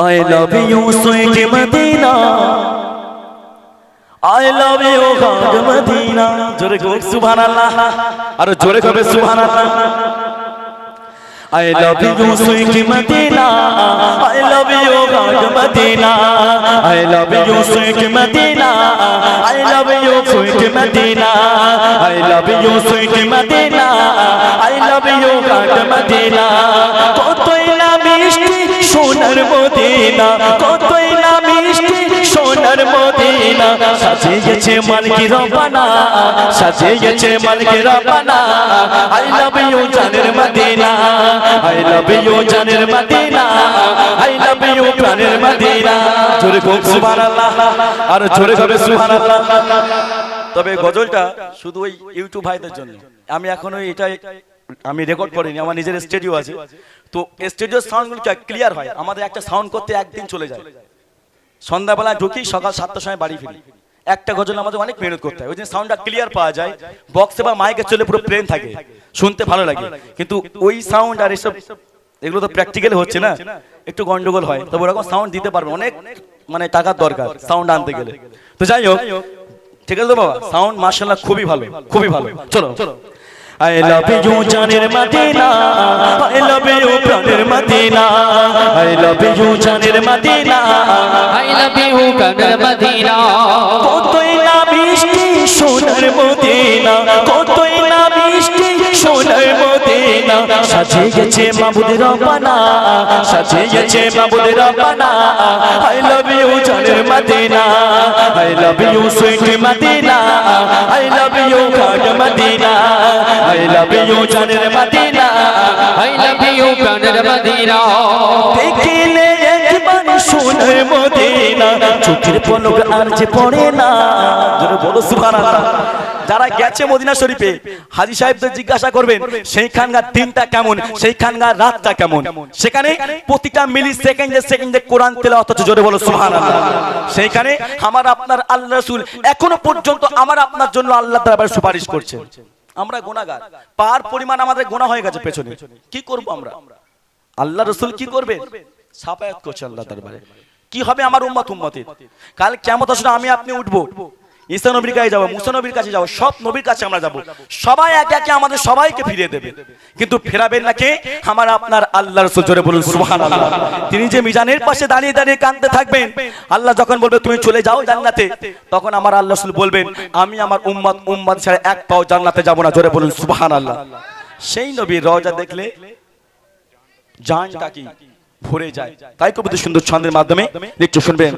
I love you sweet Medina I love you God Medina জোরে গো সুবহানাল্লাহ আর জোরে কবে সুবহানাল্লাহ I love you sweet Medina I love you God Medina I love you sweet Medina I love you sweet Medina I love you sweet Medina I love you God Medina কতই সোনার Medina, কতই না মিষ্টি সোনার Medina. সাজিয়েছে রবানা সাজিয়েছে রবানা। আই লাভ ইউ জানের মদিনা, আই লাভ ইউ জানের মদিনা, আই লাভ ইউ প্রাণের মদিনা। জোরে সুবহানাল্লাহ, আর জোরে হবে সুবহানাল্লাহ। তবে গজলটা শুধু ওই ইউটিউব ভাইদের জন্য। আমি এখনও এটা আমি রেকর্ড করিনি, আমার নিজের স্টুডিও আছে। তো স্টুডিওর সাউন্ডগুলো ক্লিয়ার হয়, আমাদের একটা সাউন্ড করতে একদিন চলে যায়। সন্ধ্যাবেলা ঢুকি, সকাল সাতটার সময় বাড়ি ফিরি। একটা গজল আমাদের অনেক মেহনত করতে হয়, ওই জন্য সাউন্ডটা ক্লিয়ার পাওয়া যায় বক্সে বা মাইকে চলে পুরো প্লেন থাকে, শুনতে ভালো লাগে। কিন্তু ওই সাউন্ড আর এসব, এগুলো তো প্র্যাকটিক্যালি হচ্ছে না, একটু গন্ডগোল হয়, তবে ওরকম সাউন্ড দিতে পারবে, অনেক মানে টাকার দরকার সাউন্ড আনতে গেলে। তো যাই হোক, ঠিক আছে তো বাবা সাউন্ড মার্শাল্লাহ খুবই ভালো খুবই ভালো। চলো চলো। I love you জানের মদিনা I love you প্রাণের মদিনা I love you জানের মদিনা I love you কানের মদিনা সাজিয়েছে মাবুদ রব্বানা সাজিয়েছে মাবুদ রব্বানা I love you, জানের Medina. I love you, sweet Medina. I love you God Medina. I love you, জানের মদিনা। I love you কানের মদিনা। দেখিলে একবার সোনার মদিনা। চোখের পলক আর যে পড়ে না। বলো সুবহানাল্লাহ। যারা গেছে মদিনা শরীফে, হাজি সাহেবদের জিজ্ঞাসা করবেন, সেইখানকার দিনটা কেমন, সেইখানকার রাতটা কেমন? সেখানে প্রতিটা মিলি সেকেন্ডে সেকেন্ডে কোরআন তেলা অথচ জোরে বলো, সুবহানাল্লাহ। সেইখানে আমার আপনার আল্লাহ রাসূল এখনও পর্যন্ত আমার আপনার জন্য আল্লাহ দরবারে সুপারিশ করছে। আমরা গুনাহগার। পার পরিমাণ আমাদের গুনাহ হয়ে গেছে পেছনে। কি করব আমরা? আল্লাহ রসুল কি করবে সাফায়াত করছে আল্লাহ দরবারে। কি হবে আমার উম্মত উম্মতের? কাল কেমন আসলে আমি আপনি উঠবো। ঈসা নবীর কাছে যাব, মুসা নবীর কাছে যাব, সব নবীর কাছে আমরা যাব। সবাই একে একে আমাদের সবাইকে ফিরিয়ে দেবে। কিন্তু ফেরাবেন না কে? আমার আপনার আল্লাহ রসুল জোরে বলুন, সুবহানাল্লাহ। তিনি যে মিজানের পাশে দাঁড়িয়ে দাঁড়িয়ে কাঁদতে থাকবেন, আল্লাহ যখন বলবে, তুমি চলে যাও জান্নাতে, তখন আমার আল্লাহ রসুল বলবেন, আমি আমার উম্মত উম্মত ছাড়া এক পাও জান্নাতে যাব না, জোরে বলুন, সুবহানাল্লাহ। সেই নবীর রওজা দেখলে জানটা কি? ভরে যায়। তাই কবিতা সুন্দর ছন্দের মাধ্যমে একটু শুনবেন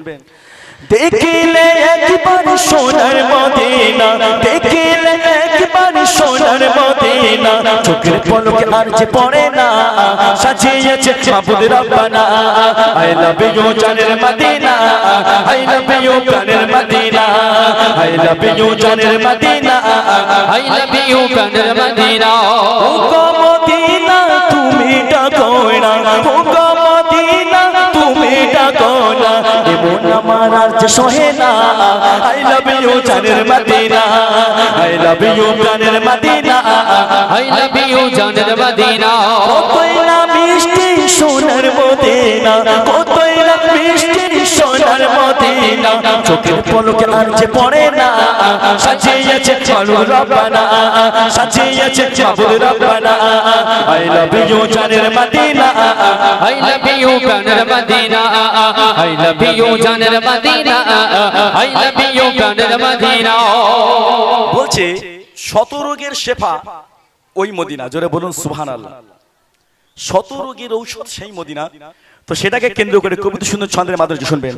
দেখিলে একবার সোনার মদিনা, দেখিলে একবার সোনার মদিনা। চোখের পলকে আর যে পড়ে না, সাজিয়েছে মাবুদ রব্বানা। আই লাভ ইউ জানের মদিনা আই লাভ ইউ প্রাণের মদিনা। আই লাভ ইউ জানের মদিনা, I love you কানের মদিনা। ও গো মদিনা, তুমি ডাকো না ও গো মদিনা, তুমি ডাকো না এমন আমার আর যে সহে না। আই লাভ ইউ জানের মদিনা। আই লাভ ইউ জানের মদিনা। আই লাভ ইউ জানের মদিনা। কতই না মিষ্টি সোনার মদিনা কতই না মিষ্টি চোখের পলকে আর যে পড়ে না সাজিয়েছে চালু রব্বানা সাজিয়েছে চাবুল রব্বানা আই লাভ ইউ জানের মদিনা I love you কানের মদিনা I love you জানের মদিনা I love you কানের মদিনা। বলছে শত রোগের শেফা ওই মদিনা জোরে বলুন সুবহানাল্লাহ। শত রোগের ঔষধ সেই মদিনা তো সেটাকে কেন্দ্র করে কবিতা সুন্দর ছন্দের মাধ্যমে শুনবেন।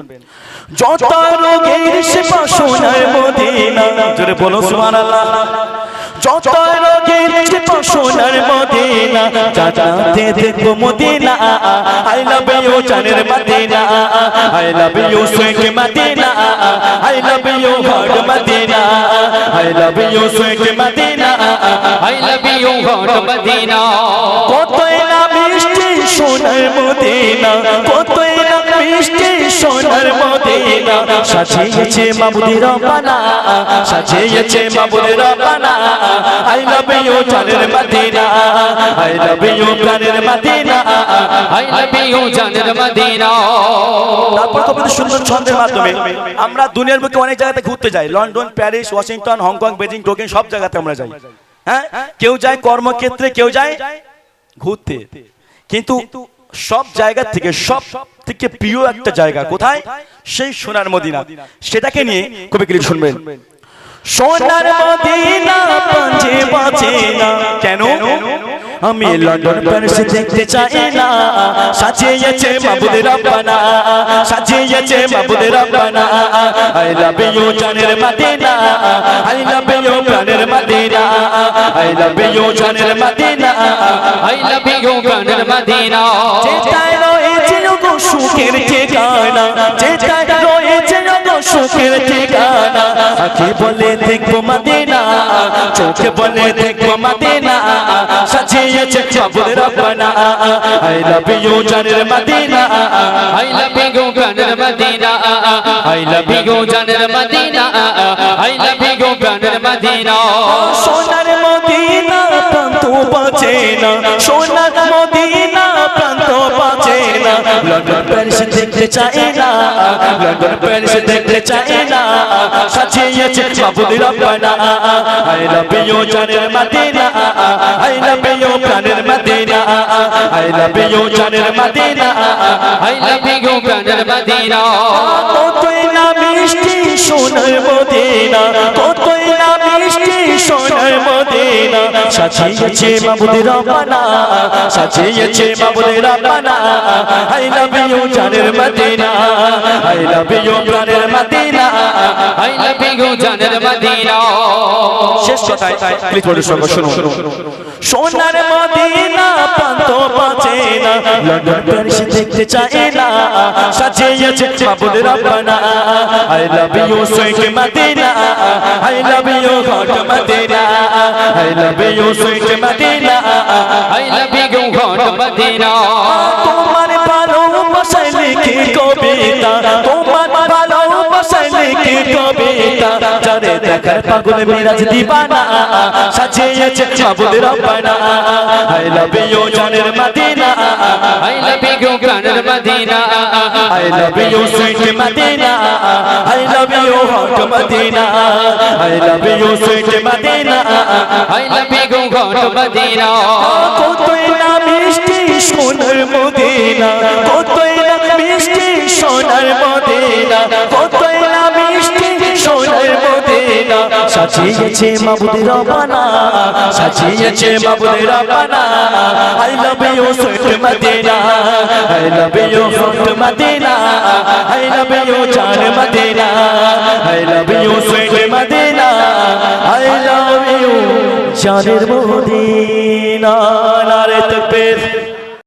যত রোগের শেফা সোনার মদিনা জোরে বলুন সুবহানাল্লাহ। যত রোগের শেফা সোনার মদিনা জানাতে দেখব মদিনা আই লাভ ইউ জানের Medina I love you sweet Medina I love you hot Medina I love you sweet Medina I love you ঘর মদিনা মিষ্টি মদিনা, কতই না মিষ্টি সোনার মদিনা। সাজিয়েছে সাজিয়েছে আই লাভ ইউ জানের মদিনা, আই লাভ ইউ প্রাণের মদিনা, আই লাভ ইউ জানের মদিনা। তারপর সুন্দর ছন্দের মাধ্যমে আমরা দুনিয়ার বুকে অনেক জায়গাতে ঘুরতে যাই। London, Paris, Washington, Hong Kong, Beijing, Tokyo, সব জায়গাতে আমরা যাই। হ্যাঁ? কেউ যায় কর্মক্ষেত্রে, কেউ যায় ঘুরতে। কিন্তু সব জায়গা থেকে সব থেকে প্রিয় একটা জায়গা কোথায়? সেই সোনার মদিনা। সেটাকে নিয়ে কবি কিছু শুনবেন? সোনার মদিনা আমি লন্ডন প্যারিস দেখতে চাই না। সাজিয়েছে মাবুদের রব্বানা। সাজিয়েছে মাবুদের রব্বানা। আই লাভ ইউ জানের মদিনা। আই লাভ ইউ প্রাণের মদিনা। আই লাভ ইউ জানের মদিনা। আই লাভ ইউ জানের মদিনা। যেটায় রয়েছে গো সুখের ঠিকানা। যেটায় রয়েছে গো সুখের ঠিকানা। আখি বলে দেখব মদিনা। চোখে বলে দেখব মদিনা। সাজিয়েছে বাবুর রব্বানা। আই লাভ ইউ জানের মদিনা। আই লাভ ইউ জানের মদিনা। আই লাভ ইউ জানের মদিনা। আই লাভ ইউ জানের মদিনা। সোনার মদিনা প্রান্ত বাঁচে না। সোনার মদিনা প্রান্ত বাঁচে না। দেখতে চাই না। লন্ডন প্যারিস দেখতে চাই না। সাজিয়েছে বাবুদের রব্বানা। আই লাভ ইউ, জানের Medina. I love you I love you জানের মদিনা আই লাভ ইউ জানের মদিনা কতই না মিষ্টি সোনার মদিনা কতই না মিষ্টি সোনার মদিনা সাজিয়েছে মাবুদের রব্বানা সাজিয়েছে মাবুদের রব্বানা আই লাভ ইউ জানের মদিনা আই লাভ ইউ প্রাণের মদিনা আই লাভ ইউ জানের মদিনা শেষ কথায় প্লিজ বলে শোনো শোনো সোনার মদিনা লন্ডন প্যারিস দেখতে চাই না। সাজিয়েছে মাবুদ রব্বানা I love you sweet Medina. I love you hot Medina. I love you sweet Medina. I love you ঘট মদিনা। তোমার ভালোবাসায় লিখি কবিতা তোমার লিখি কবিতা যারে দেখার পাগল মিরাজ দিবানা সাজিয়েছে রব্বানা। আই লাভ ইউ জানের Medina I love you Medina I love you Medina কতই সাজিয়েছে মাবুদের রবানা, সাজিয়েছে মাবুদের রবানা। I love you, sweet Medina, I love you hot Medina, I love you, জান Medina, I love you, sweet Medina, I love you, জানের Medina, নারে তকবীর।